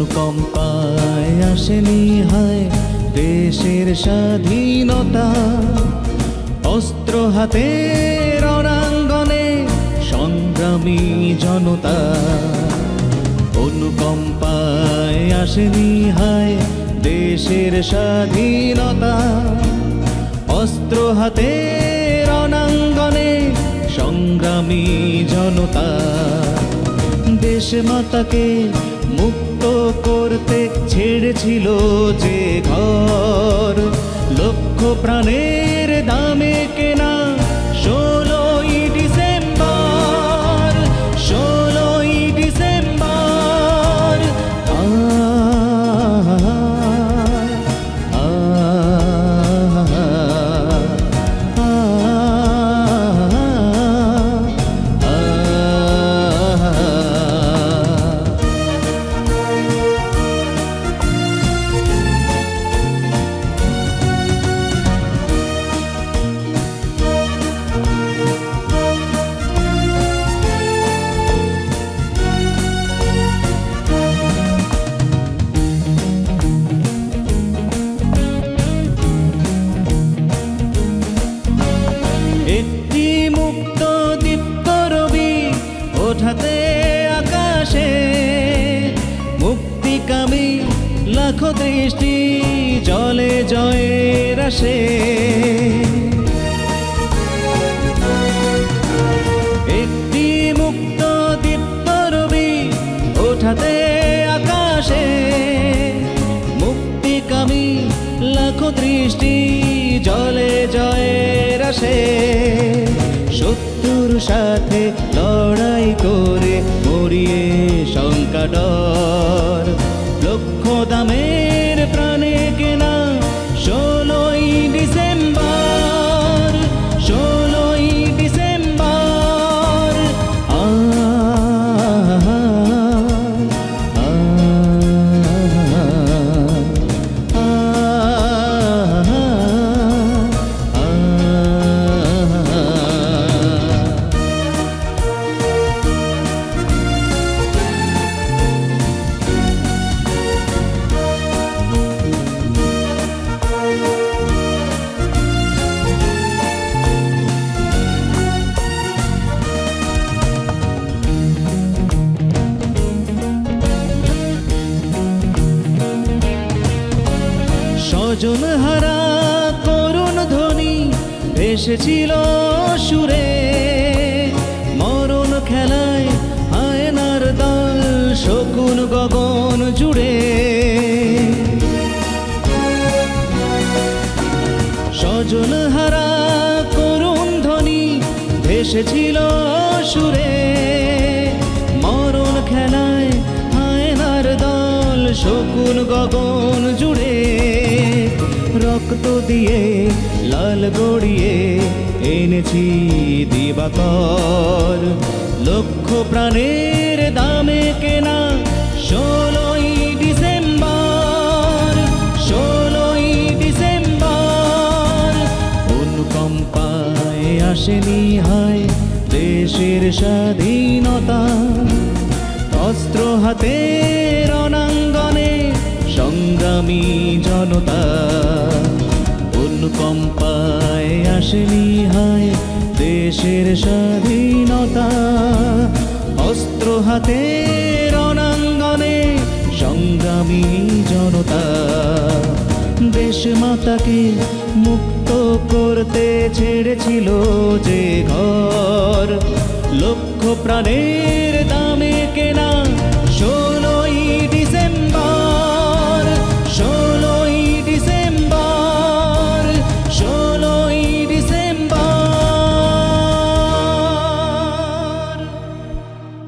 অনুকম্পায় আসেনি হায় দেশের স্বাধীনতা। অস্ত্র হাতে রণাঙ্গনে সংগ্রামী জনতা। অনুকম্পায় আসেনি হায় দেশের স্বাধীনতা। অস্ত্র হাতে রণাঙ্গনে সংগ্রামী জনতা। দেশ মাতাকে মুক্ত করতে ছেড়েছিল যে ঘর। লক্ষ প্রাণের দামে কেনা দৃষ্টি জলে জয়ের আসে। একটি মুক্ত দীপ্ত রবি ওঠাতে আকাশে, মুক্তিকামী লাখো দৃষ্টি জলে জয়ের আসে। শত্রুর সাথে লড়াই করে মরিয়ে শঙ্কা ডর ভেসেছিল সুরে। মরণ খেলায় আয়নার দল, শকুন গগন জুড়ে। স্বজন হারা করুণ ধ্বনি ভেসেছিল সুরে। মরণ খেলায় আয়নার দল, শকুন গগন জুড়ে। রক্ত দিয়ে, লাল গড়িয়ে এনেছি দিবাকর। লক্ষ প্রাণের দামে কেনা ষোলোই ডিসেম্বর ষোলোই ডিসেম্বর। অনুকম্পায় আসেনি হায় দেশের স্বাধীনতা। অস্ত্র হাতে রণাঙ্গনে সংগ্রামী জনতা। অনুকম্পায় আসেনি হায় দেশের স্বাধীনতা। অস্ত্র হাতে রণাঙ্গনে সংগ্রামী জনতা। দেশ মাতাকে মুক্ত করতে ছেড়েছিল যে ঘর। লক্ষ প্রাণের দামে